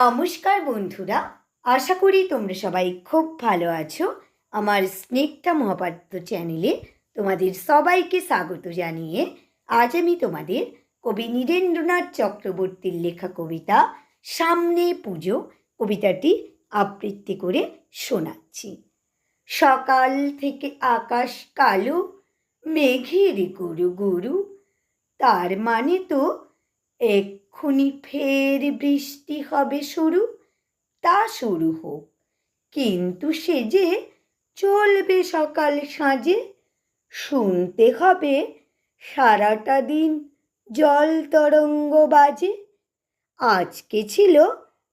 নমস্কার বন্ধুরা, আশা করি তোমরা সবাই খুব ভালো আছো। আমার স্নেকটা মহাপাত্র চ্যানেলে তোমাদের সবাইকে স্বাগত জানিয়ে আজ আমি তোমাদের কবি নীরেন্দ্রনাথ চক্রবর্তীর লেখা কবিতা সামনে পুজো কবিতাটি আবৃত্তি করে শোনাচ্ছি। সকাল থেকে আকাশ কালো, মেঘের গুরু গুরু তার মানে তো এক্ষুনি ফের বৃষ্টি হবে শুরু, তা শুরু হোক। কিন্তু সে যে চলবে সকাল সাঁজে, শুনতে হবে সারাটা দিন জল তরঙ্গ বাজে। আজকে ছিল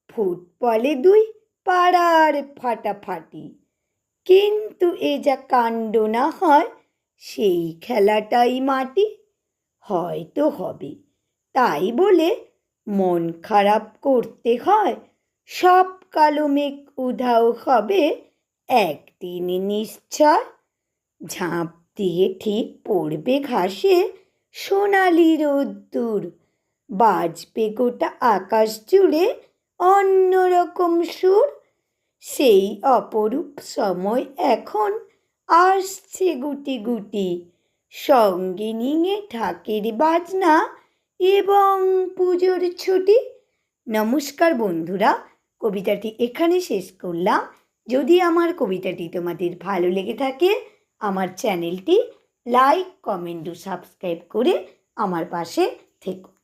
ফুটবলে দুই পাড়ার ফাটাফাটি, কিন্তু এ যা কাণ্ড না হয়, সেই খেলাটাই মাটি, হয়তো হবে। তাই বলে মন খারাপ করতে হয়। সব কালো মেঘ উধাও হবে, একদিন নিশ্চয়। ঝাঁপ দিয়ে ঠিক পড়বে ঘাসে সোনালি রোদ্দুর। বাজবে গোটা আকাশ জুড়ে অন্যরকম সুর। সেই অপরূপ সময় এখন, আসছে গুটি গুটি। সঙ্গে নিয়ে ঢাকের বাজনা এবং পুজোর ছুটি। নমস্কার বন্ধুরা, কবিতাটি এখানে শেষ করলাম। যদি আমার কবিতাটি তোমাদের ভালো লেগে থাকে, আমার চ্যানেলটি লাইক, কমেন্ট ও সাবস্ক্রাইব করে আমার পাশে থেকো।